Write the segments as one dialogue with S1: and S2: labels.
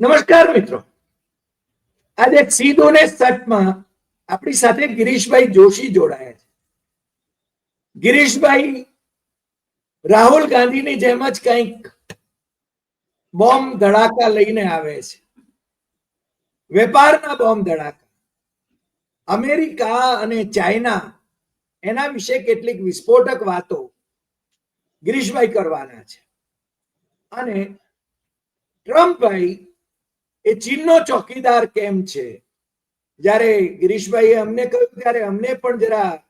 S1: નમસ્કાર મિત્રો. આજે સીધો ને સટમાં આપણી સાથે ગિરીશભાઈ જોશી જોડાયા છે. ગિરીશભાઈ, રાહુલ ગાંધીની જેમ જ કંઈક બોમ્બ ધડાકા લઈને આવે છે. વેપારના બોમ્બ ધડાકા. અમેરિકા અને ચાઇના એના વિશે કેટલીક વિસ્ફોટક વાતો ગિરીશભાઈ કરવાના છે. અને ટ્રમ્પભાઈ એ ચીનનો ચોકીદાર કેમ છે? જ્યારે ગિરીશભાઈએ અમને કહ્યું, ત્યારે અમને પણ જરા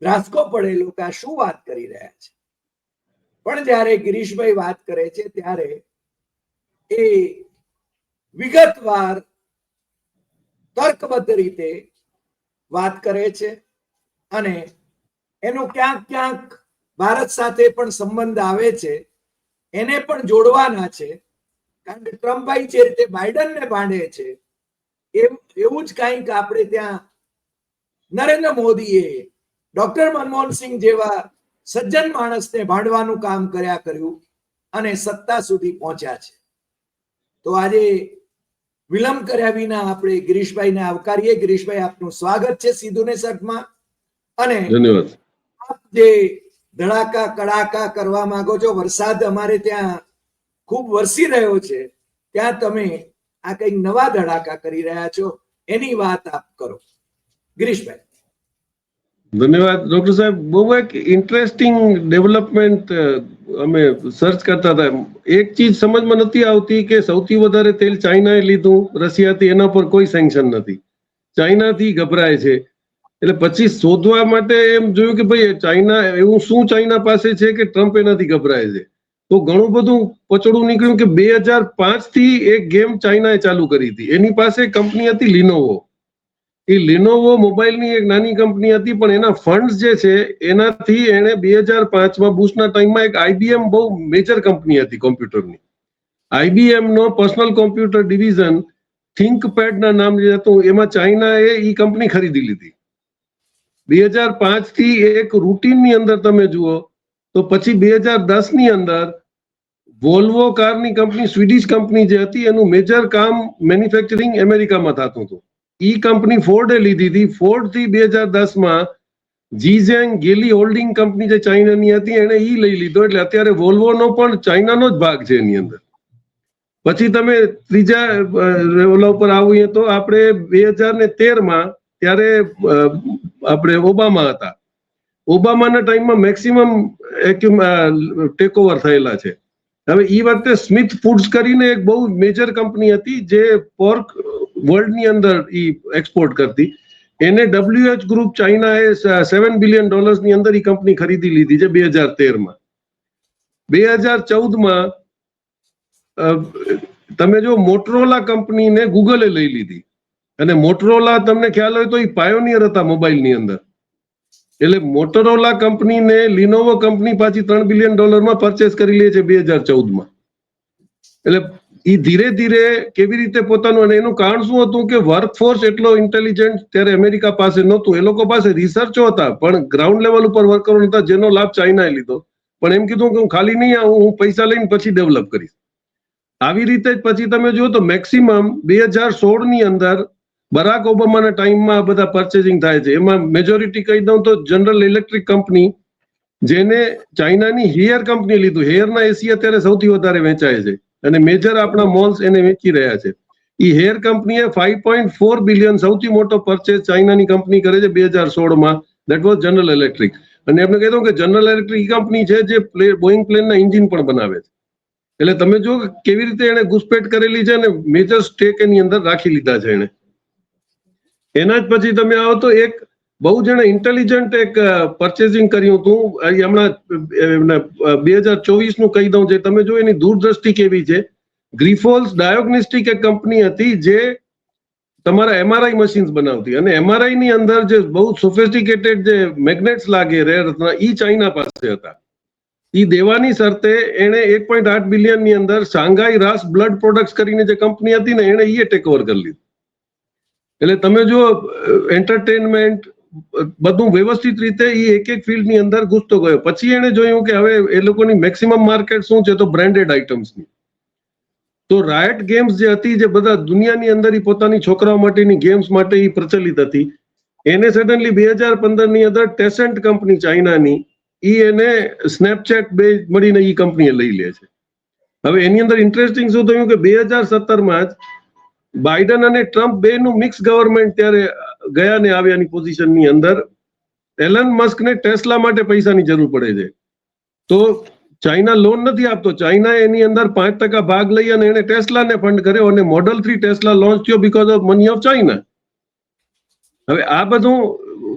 S1: ધ્રાસકો પડેલો કે આ શું વાત કરી રહ્યા છે? પણ જ્યારે ગિરીશભાઈ વાત કરે છે, ત્યારે એ વિગતવાર તર્કબદ્ધ રીતે વાત કરે છે અને એનો ક્યાંક ક્યાંક ભારત સાથે પણ સંબંધ આવે છે. એને પણ જોડવાના છે. કારણ કે ટ્રમ્પભાઈ જે રીતે બાઇડનને ભાંડે છે. એવું જ કંઈક આપણે ત્યાં નરેન્દ્ર મોદીએ ડોક્ટર મનમોહનસિંહ જેવા સજ્જન માણસને ભાંડવાનું કામ કર્યા કર્યું અને સત્તા સુધી પહોંચ્યા છે. તો આજે વિલંબ કર્યા વિના આપણે ગિરીશભાઈને આવકારીએ. ગિરીશભાઈ આપનું સ્વાગત છે સીધું ને સટમાં અને
S2: ધન્યવાદ.
S1: આપ જે ધડાકા કડાકા કરવા માંગો છો વરસાદ અમારે ત્યાં ખૂબ વરસી રહ્યો છે, ત્યાં તમે આ કંઈક નવા ધડાકા કરી રહ્યા છો, એની વાત આપ કરો. ગિરીશભાઈ.
S2: ધન્યવાદ. ડોક્ટર સાહેબ, બહુ એક ઇન્ટરેસ્ટિંગ ડેવલપમેન્ટ અમે સર્ચ કરતા હતા. એક ચીજ સમજમાં નથી આવતી કે સૌથી વધારે તેલ ચાઇનાએ લીધું, રશિયાથી એના પર કોઈ સેન્કશન નથી. ચાઇનાથી ગભરાય છે. એટલે પછી શોધવા માટે એમ જોયું કે ભાઈ, ચાઇના, એવું શું ચાઇના પાસે છે કે ટ્રમ્પ એનાથી ગભરાય છે? તો ઘણું બધું પચડું નીકળ્યું કે બે હજાર પાંચથી એક ગેમ ચાઇનાએ ચાલુ કરી હતી. એની પાસે કંપની હતી લિનોવો એ લિનોવો મોબાઈલની એક નાની કંપની હતી, પણ એના ફંડ્સ જે છે, એનાથી એણે બે હજાર પાંચમાં બુશના ટાઈમમાં એક આઈબીએમ બહુ મેજર કંપની હતી કોમ્પ્યુટરની. આઈબીએમ નો પર્સનલ કોમ્પ્યુટર ડિવિઝન થિંકપેડ ના નામ જે હતું, એમાં ચાઇનાએ એ કંપની ખરીદી લીધી. બે હજાર પાંચથી એક રૂટીનની અંદર તમે જુઓ, તો પછી બે હજાર દસની અંદર વોલ્વો કારની કંપની સ્વીડિશ કંપની જે હતી, એનું મેજર કામ મેન્યુફેક્ચરિંગ અમેરિકામાં થતું હતું. ઈ કંપની ફોર્ડે લીધી હતી. ફોર્ડથી બે હજાર દસમાં જીઝેંગ ગેલી હોલ્ડિંગ કંપની જે ચાઇનાની હતી એને ઈ લઈ લીધો. એટલે અત્યારે વોલ્વોનો પણ ચાઇનાનો જ ભાગ છે એની અંદર. પછી તમે ત્રીજા ઓલા ઉપર આવીએ તો આપણે બે હજાર ને તેરમાં ત્યારે આપણે ઓબામા હતા. ઓબામાના ટાઈમમાં મેક્સિમમ ટેકઓવર થયેલા છે. હવે એ વખતે સ્મિથ ફૂડ્સ કરીને એક બહુ મેજર કંપની હતી જે પોર્ક વર્લ્ડની અંદર ઈ એક્સપોર્ટ કરતી. એને ડબ્લ્યુએચ ગ્રુપ ચાઇનાએ સેવન બિલિયન ડોલર્સની અંદર ઈ કંપની ખરીદી લીધી છે બે હજાર તેરમાં. બે હજાર ચૌદમાં તમે જો મોટરોલા કંપનીને ગૂગલે લઈ લીધી. અને મોટરોલા તમને ખ્યાલ હોય તો એ પાયોનિયર હતા મોબાઈલની અંદર. એટલે મોટરોલા કંપનીને લિનોવો કંપની પાછી ત્રણ બિલિયન ડોલરમાં પરચેસ કરી લે છે બે હજાર ચૌદમાં. એટલે એ ધીરે ધીરે કેવી રીતે પોતાનું, અને એનું કારણ શું હતું કે વર્કફોર્સ એટલો ઇન્ટેલિજન્ટ ત્યારે અમેરિકા પાસે નહોતું. એ લોકો પાસે રિસર્ચો હતા, પણ ગ્રાઉન્ડ લેવલ ઉપર વર્કરો હતા, જેનો લાભ ચાઇનાએ લીધો. પણ એમ કીધું કે હું ખાલી નહીં આવું, હું પૈસા લઈને પછી ડેવલપ કરીશ. આવી રીતે જ પછી તમે જુઓ તો મેક્સિમમ બે હજાર સોળની અંદર બરાક ઓબામાના ટાઈમમાં આ બધા પરચેસિંગ થાય છે. એમાં મેજોરિટી કહી દઉં તો જનરલ ઇલેક્ટ્રિક કંપની જેને ચાઇનાની હેયર કંપની લીધું. હેયરના એસી અત્યારે સૌથી વધારે વેચાય છે અને મેજર આપણા મોલ્સ એને વેચી રહ્યા છે. એ હેર કંપનીએ ફાઈવ પોઈન્ટ ફોર બિલિયન સૌથી મોટો પરચેસ ચાઇનાની કંપની કરે છે બે હજાર સોળમાં. દેટ વોઝ જનરલ ઇલેક્ટ્રિક અને એમને કહી દઉં કે જનરલ ઇલેક્ટ્રિક કંપની છે જે પ્લે બોઈંગ પ્લેનના એન્જિન પણ બનાવે છે. એટલે તમે જો કેવી રીતે એને ઘુસપેટ કરેલી છે અને મેજર સ્ટેક એની અંદર રાખી લીધા છે એને એના જ પછી તમે આવો તો એક બહુ જણે ઇન્ટેલિજન્ટ એક પરચેઝિંગ કર્યું હતું. હમણાં બે હજાર ચોવીસનું કહી દઉં છે તમે જો એની દૂરદ્રષ્ટિ કેવી છે. ગ્રીફોલ્સ ડાયોગ્નિસ્ટિક એક કંપની હતી જે તમારા એમઆરઆઈ મશીન્સ બનાવતી. અને એમઆરઆઈ ની અંદર જે બહુ સોફિસ્ટિકેટેડ જે મેગ્નેટ્સ લાગે રેર ઈ ચાઇના પાસે હતા. ઈ દેવાની શરતે એણે એક પોઈન્ટ આઠ બિલિયનની અંદર શાંઘાઈ રાસ બ્લડ પ્રોડક્ટ્સ કરીને જે કંપની હતી ને, એણે એ ટેક ઓવર કરી લીધું. એટલે તમે જો એન્ટરટેનમેન્ટ બધું વ્યવસ્થિત રીતે એ એક એક ફિલ્ડની અંદર ઘૂસતો ગયો. પછી એને જોયું કે હવે એ લોકોની મેક્સિમમ માર્કેટ શું છે, તો બ્રાન્ડેડ આઇટમ્સની તો રાયટ ગેમ્સ જે હતી, જે બધા દુનિયાની અંદર પોતાની છોકરાઓ માટેની ગેમ્સ માટે એ પ્રચલિત હતી, એને સડનલી બે હજાર પંદરની અંદર ટેસન્ટ કંપની ચાઇનાની એ એને સ્નેપચેટ બે મળીને એ કંપનીએ લઈ લે છે. હવે એની અંદર ઇન્ટરેસ્ટિંગ શું થયું કે બે હજાર સત્તરમાં જ બાઇડન અને ટ્રમ્પ બે નું મિક્સ ગવર્મેન્ટ ત્યારે ગયા ને આવ્યાની પોઝિશનની અંદર. એલન મસ્કને ટેસ્લા માટે પૈસાની જરૂર પડે છે. તો ચાઇના લોન નથી આપતો. ચાઇના એની અંદર પાંચ ટકા ભાગ લઈ અને એને ટેસ્લાને ફંડ કર્યો અને મોડલ થ્રી ટેસ્લા લોન્ચ થયો because of money of China હવે આ બધું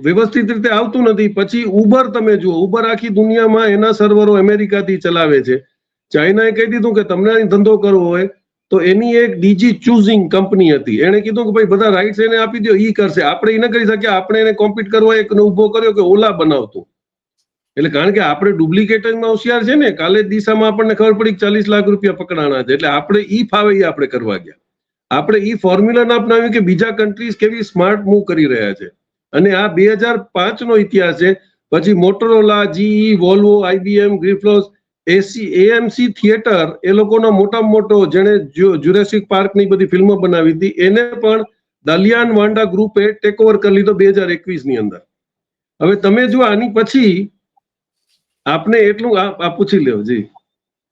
S2: વ્યવસ્થિત રીતે આવતું નથી. પછી ઉબર તમે જુઓ. ઉબર આખી દુનિયામાં એના સર્વરો અમેરિકાથી ચલાવે છે. ચાઇનાએ કહી દીધું કે તમને ધંધો કરવો હોય તો એની એક ડીજી ચૂઝિંગ કંપની હતી. એને કીધું કે ભાઈ, બધા રાઇટ્સ એને આપી દો ઈ કરશે. આપણે એ ન કરી શકીએ. આપણે એને કોમ્પિટ કરવા એક ઊભો કર્યો કે ઓલા બનાવતું. એટલે કારણ કે આપણે ડુપ્લિકેટમાં હોશિયાર છે ને, કાલે દિશામાં આપણને ખબર પડી કે ચાલીસ લાખ રૂપિયા પકડાણા છે. એટલે આપણે ઈ ફાવે એ આપણે કરવા ગયા. આપણે ઈ ફોર્મ્યુલા અપનાવ્યું કે બીજા કન્ટ્રીઝ કેવી સ્માર્ટ મૂવ કરી રહ્યા છે. અને આ બે હજાર પાંચ નો ઇતિહાસ છે. પછી Motorola GE Volvo IBM Grifols AC AMC theatre એ લોકોનો મોટામાં મોટો જેણે જ્યુરેસિક પાર્કની બધી ફિલ્મો બનાવી હતી. એને પણ દલિયાન વાંડા ગ્રુપે ટેક ઓવર કરી લીધો બે હજાર એકવીસની અંદર. હવે તમે જો આની પછી આપને એટલું આ પૂછી લ્યો, જી.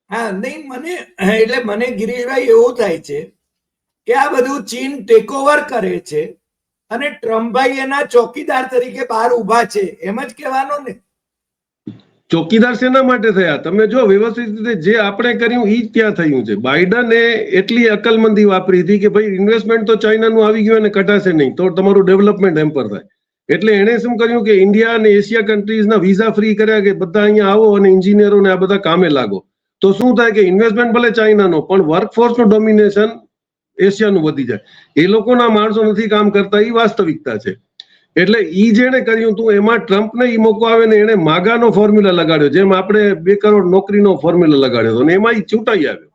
S1: હા, નહીં, મને એટલે મને ગિરીશભાઈ એવું થાય છે કે આ બધું ચીન ટેક ઓવર કરે છે અને ટ્રમ્પભાઈ એના ચોકીદાર તરીકે બહાર ઊભા છે. એમ જ કહેવાનો ને.
S2: ચોકીદાર શેના માટે થયા? તમે જો વ્યવસ્થિત રીતે જે આપણે કર્યું એ ત્યાં થયું છે. બાઇડને એટલી અકલમંદી વાપરી હતી કે ભાઈ ઇન્વેસ્ટમેન્ટ તો ચાઇનાનું આવી ગયું અને કટાશે નહીં, તો તમારું ડેવલપમેન્ટ એમ્પર થાય. એટલે એણે શું કર્યું કે ઇન્ડિયા અને એશિયા કન્ટ્રીઝના વિઝા ફ્રી કર્યા કે બધા અહીંયા આવો અને ઇન્જિનિયરોને આ બધા કામે લાગો. તો શું થાય કે ઇન્વેસ્ટમેન્ટ ભલે ચાઇનાનો, પણ વર્કફોર્સનું ડોમિનેશન એશિયાનું વધી જાય. એ લોકોના માણસો નથી કામ કરતા એ વાસ્તવિકતા છે. એટલે ઈ જેણે કર્યું હતું, એમાં ટ્રમ્પને ઈ મોકો આવે ને એને માગાનો ફોર્મ્યુલા લગાડ્યો, જેમ આપણે બે કરોડ નોકરીનો ફોર્મ્યુલા લગાડ્યો હતો અને એમાં ઈ ચૂંટાઈ આવ્યો.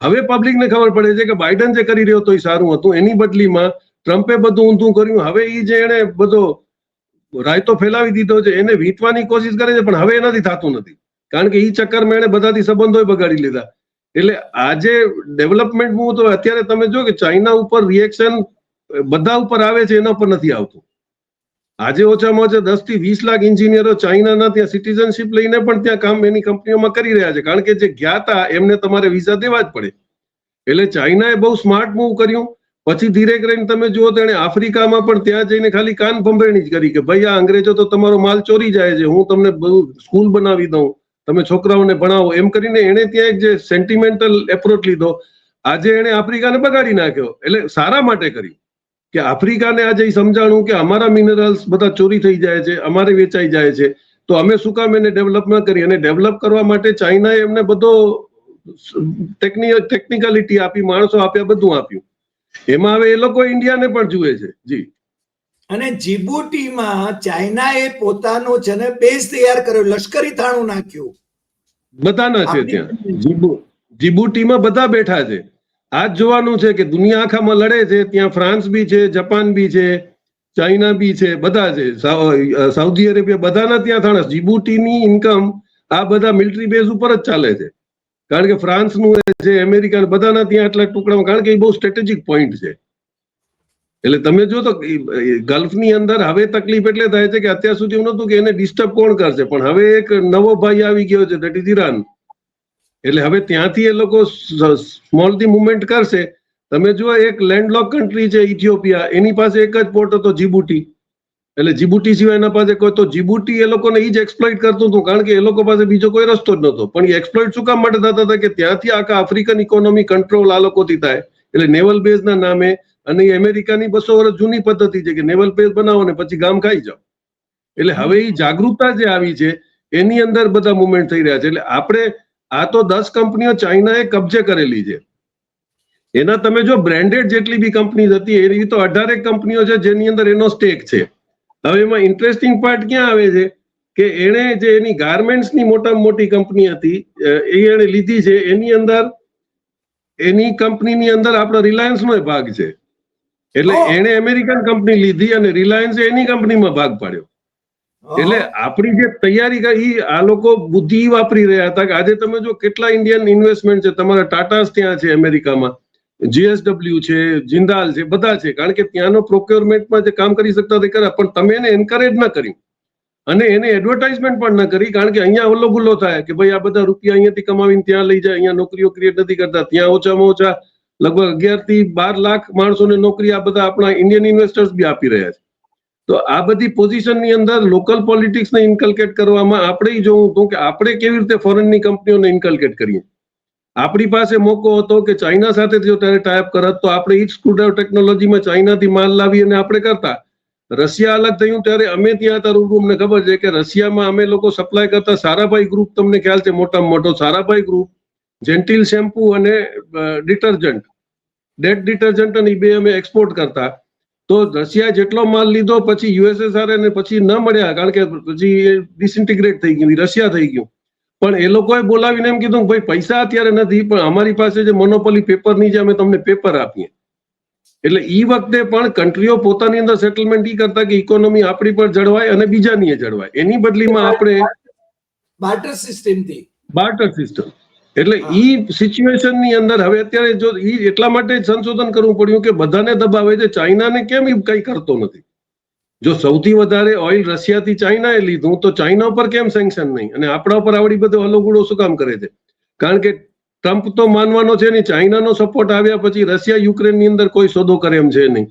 S2: હવે પબ્લિકને ખબર પડે છે કે બાઇડન જે કરી રહ્યો હતો એ સારું હતું, એની બદલીમાં ટ્રમ્પે બધું ઊંધું કર્યું. હવે ઈ જે એને બધો રાયતો ફેલાવી દીધો છે, એને વીંટવાની કોશિશ કરે છે, પણ હવે એનાથી થતું નથી. કારણ કે ઈ ચક્કરમાં એને બધાથી સંબંધો બગાડી લીધા. એટલે આજે ડેવલપમેન્ટ હું તો અત્યારે તમે જો કે ચાઇના ઉપર રિએક્શન બધા ઉપર આવે છે, એના ઉપર નથી આવતું. આજે ઓછામાં ઓછા દસથી વીસ લાખ ઇન્જિનિયરો ચાઇનાના ત્યાં સિટીઝનશીપ લઈને પણ ત્યાં કામ એની કંપનીઓમાં કરી રહ્યા છે. કારણ કે જે ગયા હતા એમને તમારે વિઝા દેવા જ પડે. એટલે ચાઇનાએ બહુ સ્માર્ટ મૂવ કર્યું. પછી ધીરે કરીને તમે જુઓ તો એને આફ્રિકામાં પણ ત્યાં જઈને ખાલી કાન ભંભેણી જ કરી કે ભાઈ આ અંગ્રેજો તો તમારો માલ ચોરી જાય છે, હું તમને સ્કૂલ બનાવી દઉં, તમે છોકરાઓને ભણાવો. એમ કરીને એને ત્યાં એક જે સેન્ટિમેન્ટલ એપ્રોચ લીધો. આજે એને આફ્રિકાને બગાડી નાખ્યો. એટલે સારા માટે કર્યું. કે આફ્રિકાને આજે સમજાણું કે અમારા મિનરલ્સ બધા ચોરી થઈ જાય છે અમારે વેચાઈ જાય છે. તો અમે શું કામ એને ડેવલપ ન કરી? અને ડેવલપ કરવા માટે ચાઇનાએ એમને બધો ટેકનિકલિટી આપી માણસો આપ્યા બધું આપ્યું. એમાં હવે એ લોકો ઇન્ડિયાને પણ જુએ છે. જી.
S1: અને જીબુટીમાં ચાઇનાએ પોતાનો છે ને બેઝ તૈયાર કર્યો લશ્કરી થાણું નાખ્યું.
S2: બધાના છે ત્યાં. જીબુ જીબુટીમાં બધા બેઠા છે. આ જ જોવાનું છે કે દુનિયા આખામાં લડે છે, ત્યાં ફ્રાન્સ બી છે, જપાન બી છે, ચાઇના બી છે, બધા છે. સાઉદી અરેબિયા બધાના ત્યાં થાણા જીબુટીની ઇન્કમ આ બધા મિલિટરી બેઝ ઉપર જ ચાલે છે. કારણ કે ફ્રાન્સનું છે અમેરિકા બધાના ત્યાં આટલા ટુકડામાં. કારણ કે એ બહુ સ્ટ્રેટેજિક પોઈન્ટ છે. એટલે તમે જો તો ગલ્ફની અંદર હવે તકલીફ એટલે થાય છે કે અત્યાર સુધી એવું નતું કે એને ડિસ્ટર્બ કોણ કરશે. પણ હવે એક નવો ભાઈ આવી ગયો છે દેટ ઇઝ ઈરાન એટલે હવે ત્યાંથી એ લોકો સ્મોલથી મુવમેન્ટ કરશે. તમે જુઓ, એક લેન્ડલોક કન્ટ્રી છે ઇથિયોપિયા એની પાસે એક જ પોર્ટ હતો જીબુટી એટલે જીબુટી સિવાય એના પાસે કોઈ, તો જીબુટી એ લોકોને એ જ એક્સપ્લોઇટ કરતું હતું, કારણ કે એ લોકો પાસે બીજો કોઈ રસ્તો જ નહોતો. પણ એ એક્સપ્લોઇટ શું કામ માટે થતા હતા કે ત્યાંથી આખા આફ્રિકન ઇકોનોમી કંટ્રોલ આ લોકોથી થાય. એટલે નેવલ બેઝના નામે અને એ અમેરિકાની બસો વર્ષ જૂની પદ્ધતિ છે કે નેવલ બેઝ બનાવો ને પછી ગામ ખાઈ જાઓ. એટલે હવે એ જાગૃતતા જે આવી છે, એની અંદર બધા મુવમેન્ટ થઈ રહ્યા છે. એટલે આપણે આ તો દસ કંપનીઓ ચાઇનાએ કબજે કરેલી છે. એના તમે જો બ્રાન્ડેડ જેટલી બી કંપની હતી એની તો અઢારેક કંપનીઓ છે જેની અંદર એનો સ્ટેક છે. હવે એમાં ઇન્ટરેસ્ટિંગ પાર્ટ ક્યાં આવે છે કે એણે જે એની ગાર્મેન્ટ્સની મોટામાં મોટી કંપની હતી એ એણે લીધી છે. એની અંદર એની કંપનીની અંદર આપણો રિલાયન્સનો ભાગ છે. એટલે એણે અમેરિકન કંપની લીધી અને રિલાયન્સે એની કંપનીમાં ભાગ પાડ્યો. એટલે આપણી જે તૈયારી કરી આ લોકો બુદ્ધિ વાપરી રહ્યા હતા કે આજે તમે જો કેટલા ઇન્ડિયન ઇન્વેસ્ટમેન્ટ છે, તમારા ટાટાસ ત્યાં છે અમેરિકામાં જીએસડબલ્યુ છે જિંદાલ છે, બધા છે. કારણ કે ત્યાંનો પ્રોક્યોરમેન્ટમાં જે કામ કરી શકતા તે કર્યા પણ તમે એને એન્કરેજ ના કર્યું. અને એને એડવર્ટાઇઝમેન્ટ પણ ન કરી, કારણ કે અહીંયા ઓલો ગુલ્લો થાય કે ભાઈ આ બધા રૂપિયા અહીંયાથી કમાવીને ત્યાં લઈ જાય, અહીંયા નોકરીઓ ક્રિએટ નથી કરતા. ત્યાં ઓછામાં ઓછા લગભગ અગિયારથી બાર લાખ માણસોને નોકરી આ બધા આપણા ઇન્ડિયન ઇન્વેસ્ટર્સ બી આપી રહ્યા છે. તો આ બધી પોઝિશનની અંદર લોકલ પોલિટિક્સને ઇન્કલ્કેટ કરવામાં આપણે જોવું હતું કે આપણે કેવી રીતે ફોરેનની કંપનીઓને ઇન્કલ્કેટ કરીએ. આપણી પાસે મોકો હતો કે ચાઇના સાથે જો ત્યારે ટાઈપ કરત તો આપણે ઈ જ સ્ક્રુડ્રાઈવ ટેકનોલોજીમાં ચાઇનાથી માલ લાવી અને આપણે કરતા. રશિયા અલગ થયું ત્યારે અમે ત્યાં હતા રૂબરૂ. અમને ખબર છે કે રશિયામાં અમે લોકો સપ્લાય કરતા. સારાભાઈ ગ્રુપ તમને ખ્યાલ છે મોટામાં મોટો સારાભાઈ ગ્રુપ જેન્ટિલ શેમ્પુ અને ડિટર્જન્ટ ડેટ ડિટર્જન્ટ અને બે અમે એક્સપોર્ટ કરતા. તો રશિયા જેટલો માલ લીધો પછી યુએસએસઆર ને પછી ન મળ્યા કારણ કે પછી એ ડિસઇન્ટિગ્રેટ થઈ ગયું રશિયા થઈ ગયું. પણ એ લોકોએ બોલાવીને એમ કીધું ભાઈ પૈસા અત્યારે નથી પણ અમારી પાસે જે મોનોપોલી પેપરની જે અમે તમને પેપર આપીએ. એટલે ઈ વખતે પણ કન્ટ્રીઓ પોતાની અંદર સેટલમેન્ટ એ કરતા કે ઇકોનોમી આપણી પર જળવાય અને બીજાની જળવાય. એની બદલીમાં આપણે
S1: બાર્ટર સિસ્ટમથી
S2: બાર્ટર સિસ્ટમ એટલે ઈ સિચ્યુએશનની અંદર હવે અત્યારે જો ઈ એટલા માટે સંશોધન કરવું પડ્યું કે બધાને દબાવે છે. ચાઇનાને કેમ ઈ કઈ કરતો નથી? જો સૌથી વધારે ઓઇલ રશિયાથી ચાઇનાએ લીધું તો ચાઇના ઉપર કેમ સેન્કશન નહીં? અને આપણા ઉપર આવડી બધો અલોગુડો શું કામ કરે છે? કારણ કે ટ્રમ્પ તો માનવાનો છે નહીં. ચાઇનાનો સપોર્ટ આવ્યા પછી રશિયા યુક્રેનની અંદર કોઈ સોદો કરે એમ છે નહીં.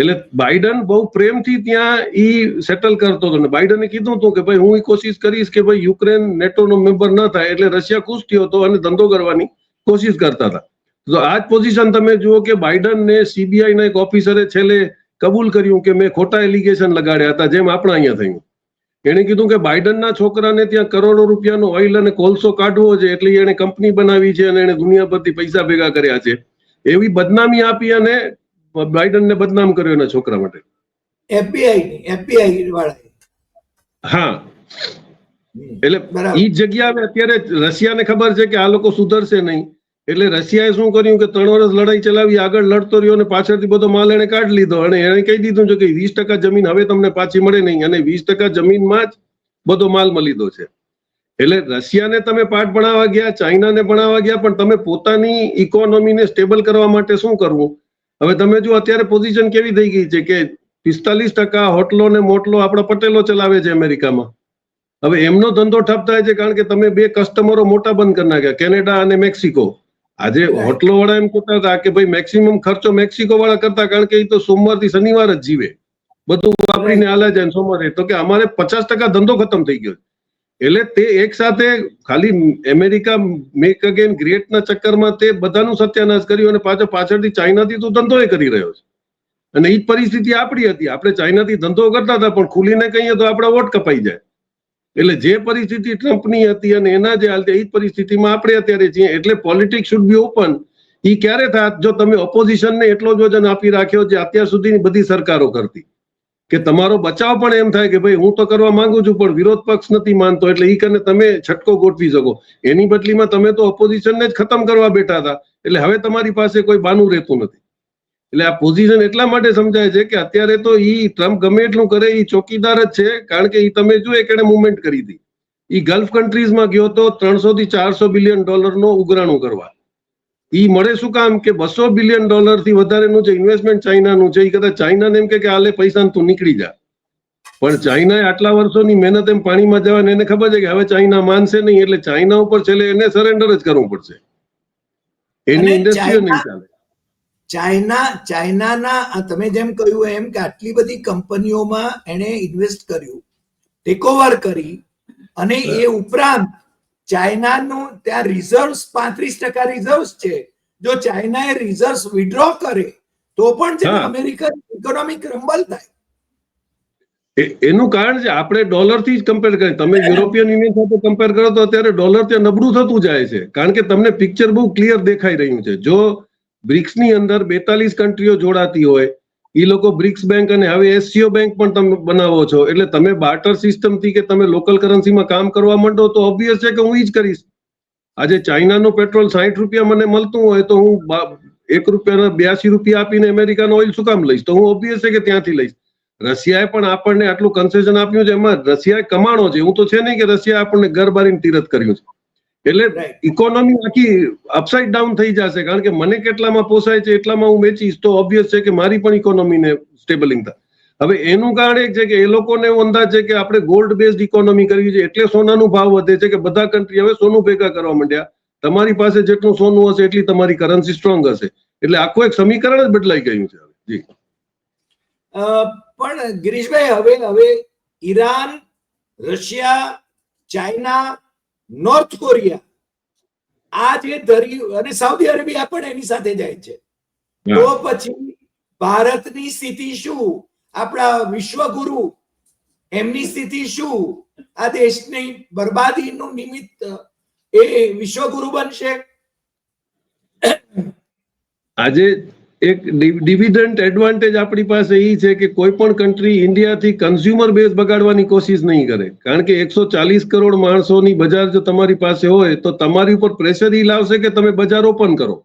S2: એટલે બાઇડન બહુ પ્રેમથી ત્યાં ઈ સેટલ કરતો હતો ને બાઇડને કીધું હતું કે ભાઈ હું એ કોશિશ કરીશ કે ભાઈ યુક્રેન નેટોનો મેમ્બર ન થાય એટલે રશિયા ખુશ થયો હતો અને ધંધો કરવાની કોશિશ કરતા હતા. તો આ જ પોઝિશન તમે જુઓ કે બાઇડન ને સીબીઆઈ ના એક ઓફિસરે છેલ્લે કબૂલ કર્યું કે મેં ખોટા એલિગેશન લગાડ્યા હતા, જેમ આપણા અહીંયા થયું. એણે કીધું કે બાઇડનના છોકરાને ત્યાં કરોડો રૂપિયાનો ઓઇલ અને કોલસો કાઢવો છે, એટલે એણે કંપની બનાવી છે અને એણે દુનિયા પરથી પૈસા ભેગા કર્યા છે. એવી બદનામી આપી અને બાઇડનને બદનામ કર્યો એના છોકરા માટે.
S1: એફબીઆઈ ની એફબીઆઈ વાળા
S2: હા. એટલે ઈ જગ્યા હવે અત્યારે રશિયાને ખબર છે કે આ લોકો સુધરશે નહીં. એટલે રશિયાએ શું કર્યું કે ત્રણ વર્ષ લડાઈ ચલાવી આગળ લડતો રહ્યો અને પાછળથી બધો માલ એને કાઢી લીધો. અને એને કહી દીધું છે કે વીસ ટકા જમીન હવે તમને પાછી મળે નહીં. અને વીસ ટકા જમીનમાં જ બધો માલ મળી દો છે. એટલે રશિયાને તમે પાઠ ભણાવવા ગયા ચાઇનાને ભણાવવા ગયા પણ તમે પોતાની ઇકોનોમીને સ્ટેબલ કરવા માટે શું કરવું? હવે તમે જો અત્યારે પોઝિશન કેવી થઈ ગઈ છે કે પિસ્તાલીસ ટકા હોટલો ને મોટલો આપણા પટેલો ચલાવે છે અમેરિકામાં. હવે એમનો ધંધો ઠપ થાય છે કારણ કે તમે બે કસ્ટમરો મોટા બંધ કરી નાખ્યા કેનેડા અને મેક્સિકો. આજે હોટલો વાળા એમ કહેતા હતા કે ભાઈ મેક્સિમમ ખર્ચો મેક્સિકો વાળા કરતા કારણ કે એ તો સોમવારથી શનિવાર જ જીવે. બધું વાપરીને હાલે જાય સોમવારે. તો કે અમારે પચાસ ટકા ધંધો ખતમ થઈ ગયો છે. એટલે તે એક સાથે ખાલી અમેરિકા મેક અગેન ગ્રેટ ના ચક્કરમાં તે બધાનું સત્યાનાશ કર્યું અને પાછો પાછળથી ચાઇનાથી તો ધંધો એ કરી રહ્યો છે. અને એ જ પરિસ્થિતિ આપણી હતી. આપણે ચાઇનાથી ધંધો કરતા હતા, પણ ખુલીને કહીએ તો આપણા વોટ કપાઈ જાય. એટલે જે પરિસ્થિતિ ટ્રમ્પની હતી અને એના જે હાલ એ જ પરિસ્થિતિમાં આપણે અત્યારે છીએ, એટલે પોલિટિક્સ શુડ બી ઓપન ઈ ક્યારે થાય જો તમે ઓપોઝિશનને એટલો જ વજન આપી રાખ્યો જે અત્યાર સુધીની બધી સરકારો કરતી. કે તમારો બચાવ પણ એમ થાય કે ભાઈ હું તો કરવા માંગુ છું, પણ વિરોધ પક્ષ નથી માનતો, એટલે એ કરીને તમે છટકો ગોઠવી શકો. એની બદલીમાં તમે તો ઓપોઝિશનને જ ખતમ કરવા બેઠા હતા. એટલે હવે તમારી પાસે કોઈ બાનું રહેતું નથી. એટલે આ પોઝિશન એટલા માટે સમજાય છે કે અત્યારે તો ઈ ટ્રમ્પ ગમે એટલું કરે એ ચોકીદાર જ છે, કારણ કે એ તમે જો એક એને મુવમેન્ટ કરી હતી. ઈ ગલ્ફ કન્ટ્રીઝમાં ગયો તો ત્રણસો થી ચારસો બિલિયન ડોલરનો ઉઘરાણું કરવા. ઈ મળે શું કામ કે બસો બિલિયન ડોલરથી વધારેનું જે ઇન્વેસ્ટમેન્ટ ચાઇનાનું છે એ કદાચ ચાઇનાને એમ કે આલે પૈસા તું નીકળી જા. પણ ચાઇનાએ આટલા વર્ષોની મહેનત એમ પાણીમાં જવાની એને ખબર છે કે હવે ચાઇના માનશે નહીં એટલે ચાઇના ઉપર છેલ્લે એને સરેન્ડર જ કરવું પડશે. એની ઇન્ડસ્ટ્રીઓ નહીં ચાલે.
S1: ચાઇના ચાઇનાના તમે જેમ કહ્યું એમ કે આટલી બધી કંપનીઓમાં એણે ઇન્વેસ્ટ કર્યું ટેકઓવર કરી અને એ ઉપરાંત ચાઇનાનું ત્યાં રિઝર્વ્સ પાંત્રીસ ટકા રિઝર્વ્સ છે. જો ચાઇનાએ રિઝર્વ્સ વિડ્રો કરે તો પણ છે અમેરિકન ઇકોનોમિક રંબલ થાય.
S2: એનું કારણ છે આપણે ડોલરથી જ કમ્પેર કરીએ. તમે યુરોપિયન યુનિયન સાથે કમ્પેર કરો તો અત્યારે ડોલર ત્યાં નબળું થતું જાય છે. કારણ કે તમને પિક્ચર બહુ ક્લિયર દેખાઈ રહ્યું છે. જો બ્રિક્સની અંદર બેતાલીસ કન્ટ્રીઓ જોડાતી હોય એ લોકો બ્રિક્સ બેંક અને હવે એસસીઓ બેંક પણ તમે બનાવો છો. એટલે તમે બાર્ટર સિસ્ટમથી કે તમે લોકલ કરન્સીમાં કામ કરવા માંડો તો ઓબ્વિયસ છે કે હું ઈ જ કરીશ. આજે ચાઇનાનું પેટ્રોલ સાહીઠ રૂપિયા મને મળતું હોય તો હું એક રૂપિયાના બ્યાસી રૂપિયા આપીને અમેરિકાનો ઓઇલ શું કામ લઈશ? તો હું ઓબ્વિયસ છે કે ત્યાંથી લઈશ. રશિયાએ પણ આપણને આટલું કન્સેશન આપ્યું છે. એમાં રશિયાએ કમાણો છે. એવું તો છે નહીં કે રશિયા આપણને ઘર બારીને તીરથ કર્યું છે. એટલે ઇકોનોમી આખી અપસાઇડ ડાઉન થઈ જશે કારણ કે મને કેટલામાં પોસાય છે એટલામાં હું વેચીશ તો ઓબ્વિયસ છે કે મારી પણ ઇકોનોમીને સ્ટેબલિંગ થાય. હવે એનું કારણ એક છે કે એ લોકોને એવો અંદાજ છે કે આપણે ગોલ્ડ બેઝડ ઇકોનોમી કરવી છે એટલે સોનાનું ભાવ વધે છે કે બધા કન્ટ્રી હવે સોનું ભેગા કરવા માંડ્યા. તમારી પાસે જેટલું સોનું હશે એટલી તમારી કરન્સી સ્ટ્રોંગ હશે. એટલે આખું એક સમીકરણ જ બદલાઈ ગયું છે હવે. જી.
S1: અ, પણ ગિરીશભાઈ હવે હવે Iran Russia China North Korea આ જે ધરી અને સાઉદી અરેબિયા પણ એની સાથે જાય છે. તો પછી ભારતની સ્થિતિ શું? આપણા વિશ્વગુરુ એમની સ્થિતિ શું? આ દેશની બરબાદીનું નિમિત્ત એ વિશ્વગુરુ બનશે.
S2: આજે એક ડિવિડન્ટ એડવાન્ટેજ આપણી પાસે એ છે કે કોઈ પણ કન્ટ્રી ઇન્ડિયાથી કન્ઝ્યુમર બેઝ બગાડવાની કોશિશ નહીં કરે. કારણ કે એકસો ચાલીસ કરોડ માણસોની બજાર જો તમારી પાસે હોય, તો તમારી ઉપર પ્રેશર ઈ લાવશે કે તમે બજાર ઓપન કરો.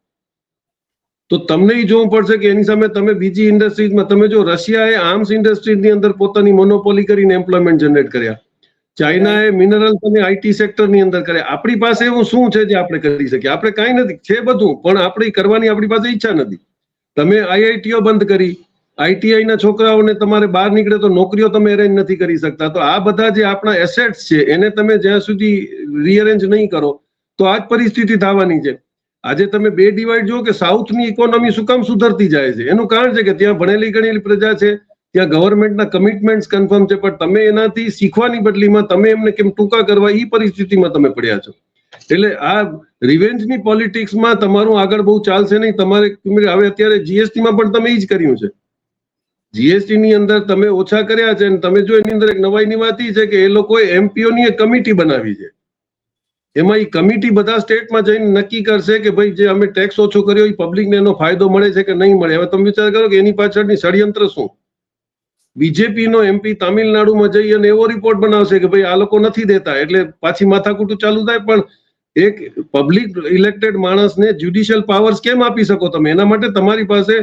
S2: તો તમને એ જોવું પડશે કે એની સામે તમે બીજી ઇન્ડસ્ટ્રીઝમાં તમે જો રશિયાએ આર્મ્સ ઇન્ડસ્ટ્રીની અંદર પોતાની મોનોપોલી કરીને એમ્પ્લોયમેન્ટ જનરેટ કર્યા. ચાઇનાએ મિનરલ્સ અને આઈટી સેક્ટરની અંદર કર્યા. આપણી પાસે એવું શું છે જે આપણે કરી શકીએ? આપણે કાંઈ નથી, છે બધું, પણ આપણે કરવાની આપણી પાસે ઈચ્છા નથી. તમે આઈઆઈટીઓ બંધ કરી આઈટીઆઈ ના છોકરાઓને તમારે બહાર નીકળે તો નોકરીઓ તમે અરેન્જ નથી કરી શકતા. તો આ બધા જે આપણા એસેટ્સ છે, એને તમે જ્યાં સુધી રીઅરેન્જ નહીં કરો, તો આ જ પરિસ્થિતિ થવાની છે. આજે તમે બે ડિવાઈડ જુઓ કે સાઉથની ઇકોનોમી શું કામ સુધરતી જાય છે? એનું કારણ છે કે ત્યાં ભણેલી ગણેલી પ્રજા છે, ત્યાં ગવર્મેન્ટના કમિટમેન્ટ્સ કન્ફર્મ છે, પણ તમે એનાથી શીખવાની બદલીમાં તમે એમને કેમ ટૂંકા કરવા એ પરિસ્થિતિમાં તમે પડ્યા છો. એટલે આ રિવેન્જની પોલિટિક્સમાં તમારું આગળ બહુ ચાલશે નહીં. તમારે હવે અત્યારે જીએસટી માં પણ તમે એ જ કર્યું છે. જીએસટી ની અંદર તમે ઓછા કર્યા છે અને તમે જો એની અંદર એક નવાઈની વાત છે કે એ લોકોએ એમપીઓ ની એક કમિટી બનાવી છે. એમાં એ કમિટી બધા સ્ટેટમાં જઈને નક્કી કરશે કે ભાઈ જે અમે ટેક્સ ઓછો કર્યો એ પબ્લિકને એનો ફાયદો મળે છે કે નહીં મળે. હવે તમે વિચાર કરો કે એની પાછળની ષડયંત્ર શું? બીજેપી નો એમપી તામિલનાડુમાં જઈ અને એવો રિપોર્ટ બનાવશે કે ભાઈ આ લોકો નથી દેતા. એટલે પાછી માથાકૂટું ચાલુ થાય પણ એક પબ્લિક ઇલેક્ટેડ માણસને જ્યુડિશિયલ પાવર્સ કેમ આપી શકો તમે? એના માટે તમારી પાસે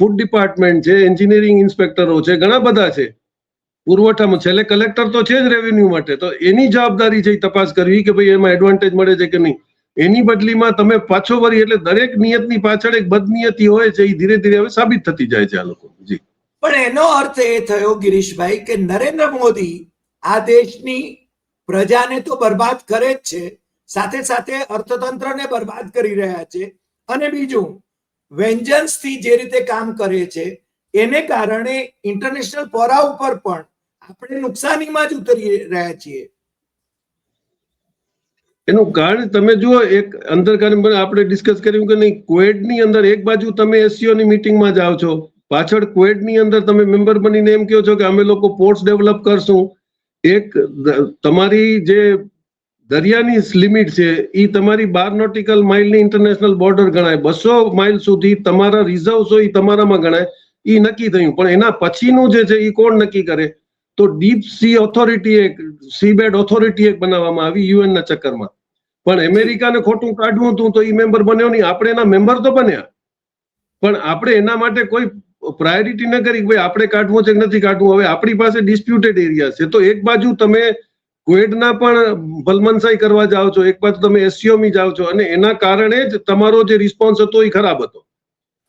S2: ફૂડ ડિપાર્ટમેન્ટ છે એન્જિનિયરિંગ ઇન્સ્પેક્ટરો છે, ઘણા બધા છે. પુરવઠામાં છેલ્લે કલેક્ટર તો છે જ રેવન્યુ માટે. તો એની જવાબદારી છે તપાસ કરવી કે ભાઈ એમાં એડવાન્ટેજ મળે છે કે નહીં? એની બદલીમાં તમે પાછો વળી એટલે દરેક નિયતની પાછળ એક બદનિયતી હોય છે એ ધીરે ધીરે હવે સાબિત થતી જાય છે આ લોકો. જી.
S1: પણ એનો અર્થ એ થયો ગિરીશભાઈ કે નરેન્દ્ર મોદી આ દેશની પ્રજાને તો બરબાદ કરે જ છે. સાથે સાથે અર્થતંત્રને બરબાદ કરી રહ્યા છે. અને બીજું વેન્જન્સથી જે રીતે કામ કરે છે, એને કારણે ઇન્ટરનેશનલ ફોરા ઉપર પણ આપણે નુકસાનીમાં જ ઉતરી રહ્યા છીએ.
S2: એનું કારણ તમે જુઓ, એક અંદર આપણે ડિસ્કસ કર્યું કે નહીં ક્વેડની અંદર એક બાજુ તમે એસસીઓ ની મિટિંગમાં જાઓ છો, પાછળ ક્વેડની અંદર તમે મેમ્બર બનીને એમ કહો છો કે અમે લોકો પોર્ટ્સ ડેવલપ કરશું. એક, તમારી જે દરિયાની લિમિટ છે. એ તમારી બાર નોટિકલ માઇલની ઇન્ટરનેશનલ બોર્ડર ગણાય. બસો માઇલ સુધી તમારા રિઝર્વ હોય એ તમારામાં ગણાય. એ નક્કી થયું. પણ એના પછીનું જે છે એ કોણ નક્કી કરે? તો ડીપ સી ઓથોરિટી એક સીબેડ ઓથોરિટી એક બનાવવામાં આવી યુએન ના ચક્કરમાં. પણ અમેરિકાને ખોટું કાઢવું હતું તો એ મેમ્બર બન્યો નહીં. આપણે એના મેમ્બર તો બન્યા. પણ આપણે એના માટે કોઈ પ્રાયોરિટી ન કરી ભાઈ, આપણે કાઢવું છે કે નથી કાઢવું? હવે આપણી પાસે ડિસ્પ્યુટેડ એરિયા છે. તો એક બાજુ તમે ક્વેડના પણ ભલમનસાઈ કરવા જાઓ છો, એક બાજુ તમે એસસીઓમી જાઓ છો અને એના કારણે જ તમારો જે રિસ્પોન્સ હતો એ ખરાબ હતો.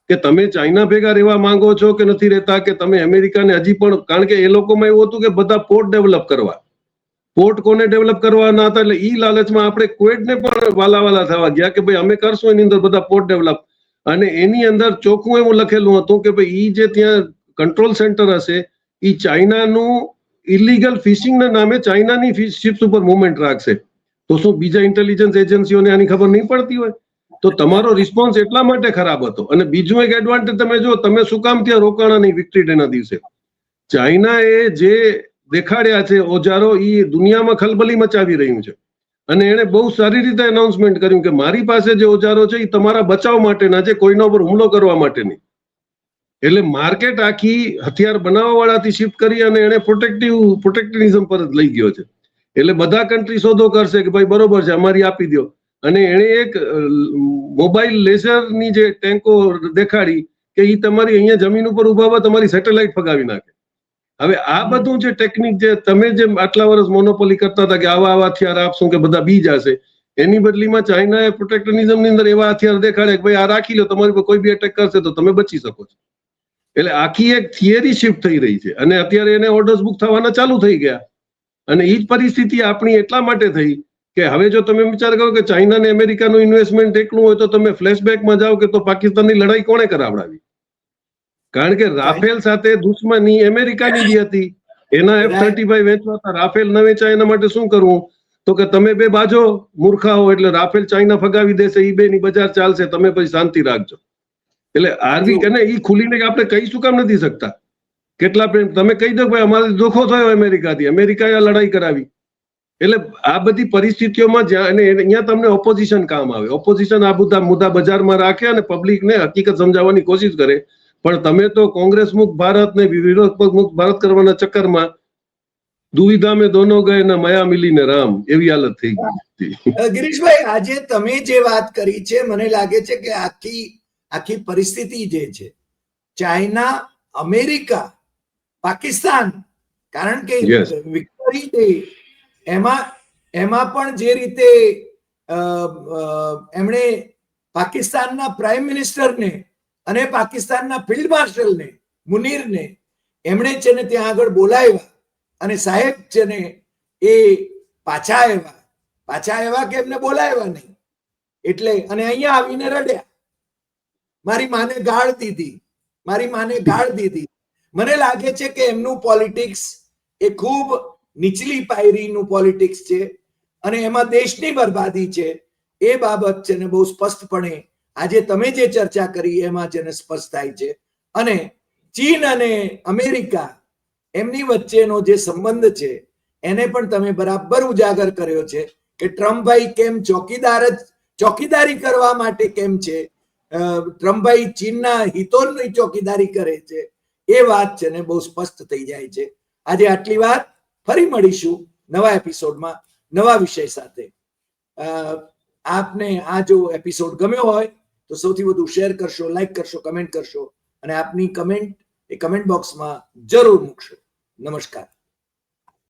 S2: કે તમે ચાઇના ભેગા રહેવા માંગો છો કે નથી રહેતા, કે તમે અમેરિકાને હજી પણ, કારણ કે એ લોકોમાં એવું હતું કે બધા પોર્ટ ડેવલપ કરવા. પોર્ટ કોને ડેવલપ કરવાના હતા? એટલે ઈ લાલચમાં આપણે ક્વેડને પણ વાલાવાલા થવા ગયા કે ભાઈ અમે કરશું, એની અંદર બધા પોર્ટ ડેવલપ. અને એની અંદર ચોખ્ખું એવું લખેલું હતું કે ભાઈ ઈ જે ત્યાં કંટ્રોલ સેન્ટર હશે, ઈ ચાઇનાનું ઇલીગલ ફિશિંગના નામે ચાઇનાની શિપ્સ ઉપર મુવમેન્ટ રાખશે. તો શું બીજા ઇન્ટેલિજન્સ એજન્સીઓને આની ખબર નહીં પડતી હોય? તો તમારો રિસ્પોન્સ એટલા માટે ખરાબ હતો. અને બીજું એક એડવાન્ટેજ તમે જો તમે શું કામ ત્યાં રોકાણા નહીં વિક્ટરી ડેના દિવસે? ચાઇનાએ જે દેખાડ્યા છે, ઓજારો એ દુનિયામાં ખલબલી મચાવી રહ્યું છે. અને એણે બહુ સારી રીતે એનાઉન્સમેન્ટ કર્યું કે મારી પાસે જે ઓજારો છે એ તમારા બચાવ માટેના છે, કોઈના ઉપર હુમલો કરવા માટે નહીં. એટલે માર્કેટ આખી હથિયાર બનાવવા વાળાથી શિફ્ટ કરી અને એને પ્રોટેક્ટિવ પ્રોટેક્ટિવિઝમ પર લઈ ગયો છે. એટલે બધા કન્ટ્રી શોધો કરશે કે ભાઈ બરોબર છે અમારી આપી દો અને એણે એક મોબાઈલ લેસરની જે ટેન્કો દેખાડી કે એ તમારી અહીંયા જમીન ઉપર ઊભા હોય તમારી સેટેલાઇટ ફગાવી નાખે. હવે આ બધું જે ટેકનિક જે તમે જેમ આટલા વર્ષ મોનોપોલી કરતા હતા કે આવા આવા હથિયાર આપશું કે બધા બી જશે એની બદલીમાં ચાઇનાએ પ્રોટેક્ટનિઝમની અંદર એવા હથિયાર દેખાડે કે ભાઈ આ રાખી લો તમારી પર કોઈ બી અટેક કરશે તો તમે બચી શકો છો. એટલે આખી એક થિયરી શિફ્ટ થઈ રહી છે. અને અત્યારે એને ઓર્ડર્સ બુક થવાના ચાલુ થઈ ગયા. અને એ જ પરિસ્થિતિ આપણી એટલા માટે થઈ કે હવે જો તમે વિચાર કરો કે ચાઇના ને અમેરિકાનું ઇન્વેસ્ટમેન્ટ એટલું હોય તો તમે ફ્લેશબેકમાં જાઓ કે તો પાકિસ્તાનની લડાઈ કોણે કરાવડાવી? કારણ કે રાફેલ સાથે દુશ્મની અમેરિકાની જે હતી. એના એફ થર્ટી ફાઈવ વેચવા હતા રાફેલ ન વેચાય એના માટે શું કરવું? તો કે તમે બે બાજો મૂર્ખા હો એટલે રાફેલ ચાઇના ફગાવી દેશે એ બે ની બજાર ચાલશે તમે પછી શાંતિ રાખજો. એટલે આરવી કે એ ખુલીને આપણે કહી શું કામ નથી શકતા? કેટલા પ્રેમ તમે કહી દો ભાઈ અમારે ધોખો થયો અમેરિકાથી. અમેરિકાએ લડાઈ કરાવી. એટલે આ બધી પરિસ્થિતિઓમાં જ્યાં અને અહીંયા તમને ઓપોઝિશન કામ આવે. ઓપોઝિશન આ બધા મુદ્દા બજારમાં રાખે અને પબ્લિકને હકીકત સમજાવવાની કોશિશ કરે. પણ તમે તો કોંગ્રેસ મુક્ત ભારત ને વિરોધ મુક્ત ભારત કરવાના ચક્કરમાં દુવિધા મેં દોનો ગયે ને મયા મિલીને રામ. એવી હાલત થઈ ગઈ.
S1: ગિરીશભાઈ આજે તમે જે વાત કરી છે મને લાગે છે કે આખી આખી પરિસ્થિતિ જે છે. ચાઇના અમેરિકા પાકિસ્તાન કારણ કે. ડે એમાં એમાં પણ જે રીતે એમણે પાકિસ્તાનના પ્રાઇમ મિનિસ્ટરને અને પાકિસ્તાનના ફિલ્ડ માર્શલને મુનીરને એમણે છે ને ત્યાં આગળ બોલાવ્યા અને સાહેબ છે ને એ પાછા આવ્યા. પાછા આવ્યા કે એમને બોલાવ્યા નહીં? એટલે અને અહીંયા આવીને રડ્યા. મારી માને ગાળ દીધી મારી માને ગાળ દીધી મને લાગે છે કે એમનું પોલિટિક્સ એ ખૂબ નીચલી પાયરીનું પોલિટિક્સ છે અને એમાં દેશની બરબાદી છે. એ બાબત છે ને બહુ સ્પષ્ટપણે આજે તમે જે ચર્ચા કરી એમાં છે ને સ્પષ્ટ થાય છે. અને ચીન અને અમેરિકા એમની વચ્ચેનો જે સંબંધ છે, એને પણ તમે બરાબર ઉજાગર કર્યો છે કે ટ્રમ્પભાઈ કેમ ચોકીદાર જ, ચોકીદારી કરવા માટે કેમ છે? ટ્રમ્પભાઈ ચીનના હિતોની ચોકીદારી કરે છે. એ વાત છે ને બહુ સ્પષ્ટ થઈ જાય છે. આજે આટલી વાત. ફરી મળીશું નવા એપિસોડમાં, નવા વિષય સાથે. આપને આ જો એપિસોડ ગમ્યો હોય, તો સૌથી વધુ શેર કરશો, લાઈક કરશો, કમેન્ટ કરશો, અને આપની કમેન્ટ એ કમેન્ટ બોક્સમાં જરૂર મૂકશો. નમસ્કાર.